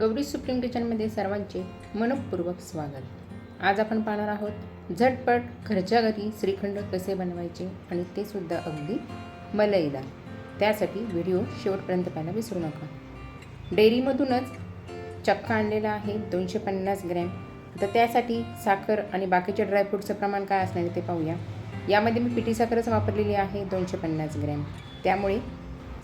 Gauri supreme किचनमध्ये सर्वांचे मनपूर्वक स्वागत. आज आपण पाहणार आहोत झटपट घरच्या घरी श्रीखंड कसे बनवायचे आणि ते सुद्धा अगदी मलईदार त्यासाठी व्हिडिओ शेवटपर्यंत पाहायला विसरू नका. डेअरीमधूनच चक्का आणलेला आहे दोनशे पन्नास ग्रॅम. तर त्यासाठी साखर आणि बाकीचे ड्रायफ्रूटचं प्रमाण काय असणार आहे ते पाहूया. यामध्ये मी पिठी साखरच वापरलेली आहे दोनशे पन्नास ग्रॅम. त्यामुळे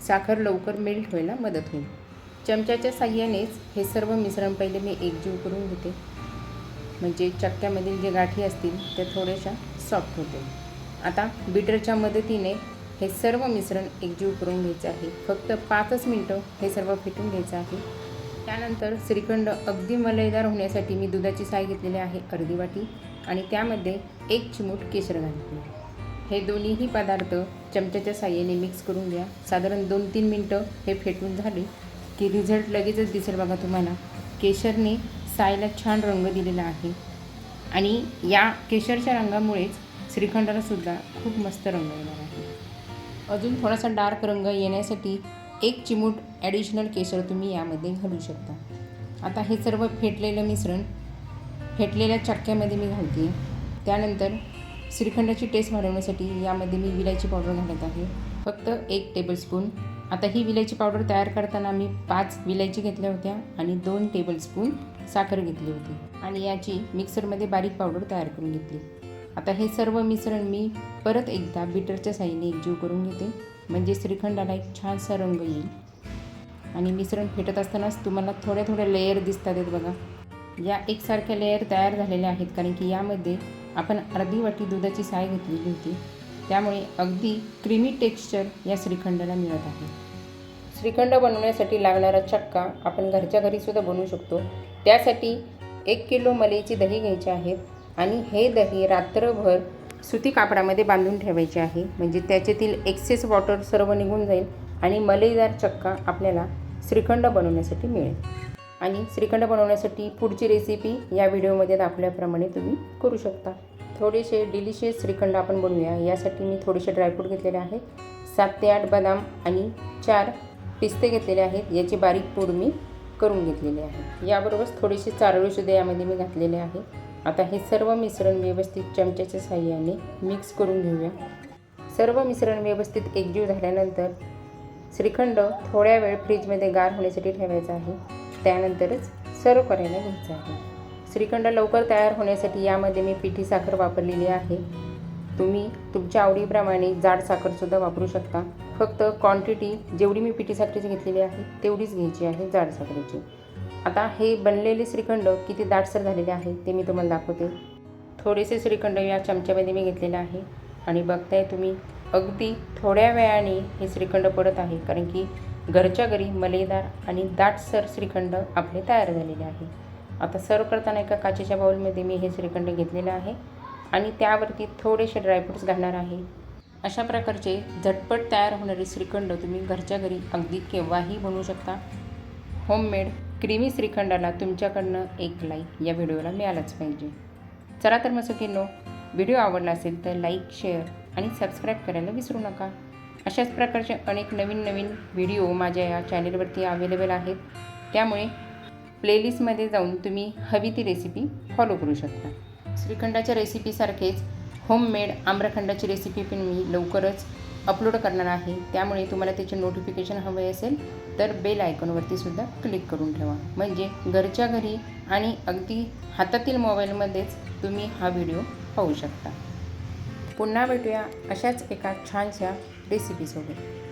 साखर लवकर मेल्ट व्हायला मदत होईल. चमच्याच्या साह्यानेच हे सर्व मिश्रण पहिले मी एकजीव करून घेते. म्हणजे चक्क्यामधील जे गाठी असतील त्या थोड्याशा सॉफ्ट होतील. आता बीटरच्या मदतीने हे सर्व मिश्रण एकजीव करून घ्यायचं आहे. फक्त पाचच मिनटं हे सर्व फेटून घ्यायचं आहे. त्यानंतर श्रीखंड अगदी मलईदार होण्यासाठी मी दुधाची साय घेतलेली आहे अर्धी वाटी आणि त्यामध्ये एक चिमूट केशर घातले हे दोन्हीही पदार्थ चमच्याच्या साह्याने मिक्स करून घ्या. साधारण दोन तीन मिनटं हे फेटून झाले की रिझल्ट लगेचच दिसेल बघा तुम्हाला. केशरने सायला छान रंग दिलेला आहे. आणि या केशरच्या रंगामुळेच श्रीखंडालासुद्धा खूप मस्त रंग येणार आहे. अजून थोडासा डार्क रंग येण्यासाठी एक चिमूट ॲडिशनल केशर तुम्ही यामध्ये घालू शकता. आता हे सर्व फेटलेलं मिश्रण फेटलेल्या चक्क्यामध्ये मी घालते. त्यानंतर श्रीखंडाची टेस्ट वाढवण्यासाठी यामध्ये मी विलायची पावडर घालत आहे. फक्त एक टेबलस्पून आता ही विलायची पावडर तयार करताना मी पाच विलायची घेतल्या होत्या आणि दोन टेबलस्पून साखर घेतली होती. आणि याची मिक्सरमध्ये बारीक पावडर तयार करून घेतली. आता हे सर्व मिश्रण मी परत एकदा बीटरच्या साह्याने एकजीव करून घेते. म्हणजे श्रीखंडाला एक छानसा रंग येईल. आणि मिश्रण फेटत असतानाच तुम्हाला थोड्या थोड्या लेयर दिसतात आहेत बघा. या एकसारख्या लेयर तयार झालेल्या आहेत. कारण की यामध्ये आपण अर्धी वाटी दुधाची साय घेतलेली होती. त्यामुळे अगदी क्रीमी टेक्स्चर या श्रीखंडाला मिळत आहे. श्रीखंड बनवण्यासाठी लागणारा चक्का आपण घरच्या घरीसुद्धा बनवू शकतो. त्यासाठी एक किलो मलईची दही घ्यायची आहेत आणि हे दही रात्रभर सुती कापडामध्ये बांधून ठेवायचे आहे. म्हणजे त्याच्यातील एक्सेस वॉटर सर्व निघून जाईल आणि मलईदार चक्का आपल्याला श्रीखंड बनवण्यासाठी मिळेल. आणि श्रीखंड बनवण्यासाठी पुढची रेसिपी या व्हिडिओमध्ये दाखवल्याप्रमाणे तुम्ही करू शकता. थोडेसे डिलिशियस श्रीखंड आपण बनवूया. यासाठी मी थोडेसे ड्रायफ्रूट घेतलेले आहेत. सात ते आठ बदाम आणि चार पिस्ते घेतलेले आहेत. याची बारीक पूड मी करून घेतलेली आहे. याबरोबरच थोडीशी चारोळीसुद्धा यामध्ये मी घातलेले आहे. आता हे सर्व मिश्रण व्यवस्थित चमच्याच्या साह्याने मिक्स करून घेऊया. सर्व मिश्रण व्यवस्थित एकजीव झाल्यानंतर श्रीखंड थोड्या वेळ फ्रीजमध्ये गार होण्यासाठी ठेवायचा आहे. त्यानंतरच सर्व करायला घ्यायचं आहे. श्रीखंड लवकर तयार होण्यासाठी यामध्ये मी पिठी साखर वापरलेली आहे. तुम्ही तुमच्या आवडीप्रमाणे जाड साखरसुद्धा वापरू शकता. फक्त क्वांटिटी जेवढी मी पिठी साखरेची घेतलेली आहे तेवढीच घ्यायची आहे जाड साखरेची. आता हे बनलेले श्रीखंड किती दाटसर झालेले आहे ते मी तुम्हाला दाखवते. थोडेसे श्रीखंड या चमच्यामध्ये मी घेतलेले आहे. आणि बघताय तुम्ही अगदी थोड्या वेळाने हे श्रीखंड पडत आहे कारण की घरच्या घरी मलेदार आणि दाटसर श्रीखंड आपले तयार झालेले आहे. आता सर्व करताना एका काचेच्या बाउलमध्ये मी हे श्रीखंड घेतलेलं आहे आणि त्यावरती थोडेसे ड्रायफ्रूट्स घालणार आहे. अशा प्रकारचे झटपट तयार होणारे श्रीखंड तुम्ही घरच्या घरी अगदी केव्हाही बनवू शकता. होममेड क्रीमी श्रीखंडाला तुमच्याकडनं एक लाईक या व्हिडिओला मिळालाच पाहिजे. चला तर मसुकीनो व्हिडिओ आवडला असेल तर लाईक शेअर आणि सबस्क्राईब करायला विसरू नका. अशाच प्रकारचे अनेक नवीन नवीन व्हिडिओ माझ्या या चॅनेलवरती अवेलेबल आहेत. त्यामुळे प्लेलिस्टमध्ये जाऊन तुम्ही हवी ती रेसिपी फॉलो करू शकता. श्रीखंडाच्या रेसिपीसारखेच होममेड आम्रखंडाची रेसिपी पण मी लवकरच अपलोड करणार आहे. त्यामुळे तुम्हाला त्याचे नोटिफिकेशन हवे असेल तर बेल आयकॉनवरती सुद्धा क्लिक करून ठेवा. म्हणजे घरच्या घरी आणि अगदी हातातील मोबाईलमध्येच तुम्ही हा व्हिडिओ पाहू शकता. पुन्हा भेटूया अशाच एका छानशा रेसिपीसोबत